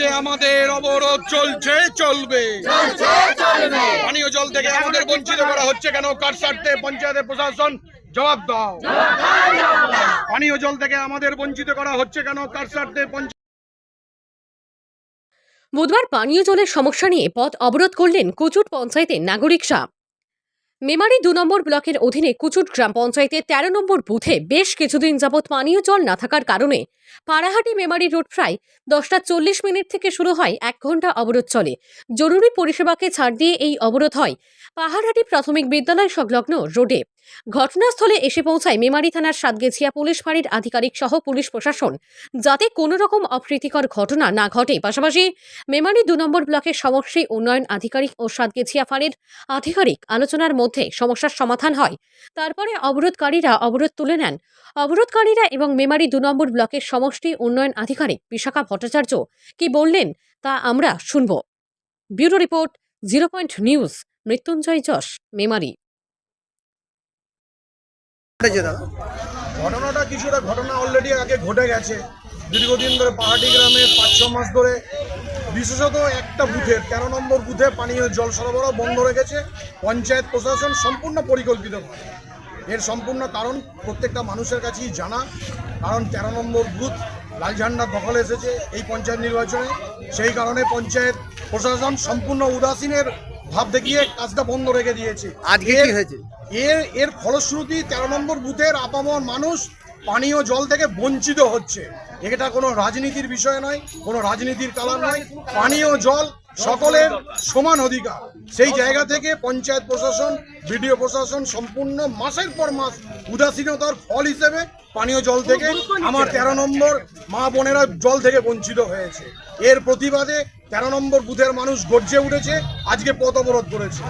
জলতে আমাদের অবরোধ চলছে চলবে। পানীয় জল থেকে আমাদের বঞ্চিত করা হচ্ছে কেন? কার স্বার্থে? পঞ্চায়েতের প্রশাসন? জবাব দাও। পানীয় জল থেকে আমাদের বঞ্চিত করা হচ্ছে কেন? কার স্বার্থে? পঞ্চায়েত বুধবার পানীয় জলের সমস্যা নিয়ে পথ অবরোধ করলেন কুচুট পঞ্চায়েতের নাগরিক নাগরিকরা মেমারি দু নম্বর ব্লকের অধীনে কুচুট গ্রাম পঞ্চায়েতের তেরো নম্বর বুথে বেশ কিছুদিন যাবৎ পানীয় জল না থাকার কারণে পাড়াহাটি মেমারি রোড প্রায় দশটা চল্লিশ মিনিট থেকে শুরু হয়, এক ঘণ্টা অবরোধ চলে। জরুরি পরিষেবাকে ছাড় দিয়ে এই অবরোধ হয় পাহাড়হাটি প্রাথমিক বিদ্যালয় সংলগ্ন রোডে। ঘটনাস্থলে এসে পৌঁছায় মেমারি থানার সাতগেছিয়া পুলিশ ফাঁড়ির আধিকারিক সহ পুলিশ প্রশাসন। যাতে কোনো রকম অপ্রীতিকর ঘটনা না ঘটে, পাশাপাশি মেমারি দু নম্বর ব্লকের সমষ্টি উন্নয়ন আধিকারিক ও সাতগেছিয়া ফাঁড়ির আধিকারিক আলোচনার মধ্যে সমস্যার সমাধান হয়। তারপরে অবরোধকারীরা অবরোধ তুলে নেন। অবরোধকারীরা এবং মেমারি দু নম্বর ব্লকের সমষ্টি উন্নয়ন আধিকারিক বিশাখা ভট্টাচার্য কি বললেন, তা আমরা শুনব। Bureau report, zero point news, Mrityunjay Jash, Memari. ঘটনাটা কিছুটা ঘটনা অলরেডি আগে ঘটে গেছে। দীর্ঘদিন ধরে পাহাড়ি গ্রামে পাঁচ, ছ মাস ধরে বিশেষত একটা বুথে, তেরো নম্বর বুথে পানীয় জল সরবরাহ বন্ধ রেখেছে, পঞ্চায়েত প্রশাসন সম্পূর্ণ পরিকল্পিত এর সম্পূর্ণ কারণ প্রত্যেকটা মানুষের কাছেই জানা। কারণ তেরো নম্বর বুথ লাল ঝান্ডার দখলে এসেছে এই পঞ্চায়েত নির্বাচনে। সেই কারণে পঞ্চায়েত প্রশাসন সম্পূর্ণ উদাসীনের ভাব দেখিয়ে কাজটা বন্ধ রেখে দিয়েছে। আজকে কি হয়েছে? এর এর ফলশ্রুতি তেরো নম্বর বুথের আপামর মানুষ পানীয় জল থেকে বঞ্চিত হচ্ছে। এটা কোনো রাজনীতির বিষয় নয় কোনো রাজনীতির কালার নয়। পানীয় জল সকলের সমান অধিকার। সেই জায়গা থেকে পঞ্চায়েত প্রশাসন, বিডিও প্রশাসন সম্পূর্ণ মাসের পর মাস উদাসীনতার ফল হিসেবে পানীয় জল থেকে আমার তেরো নম্বর মা বোনেরা জল থেকে বঞ্চিত হয়েছে। এর প্রতিবাদে তেরো নম্বর বুথের মানুষ গর্জে উঠেছে, আজকে পথ অবরোধ করেছে।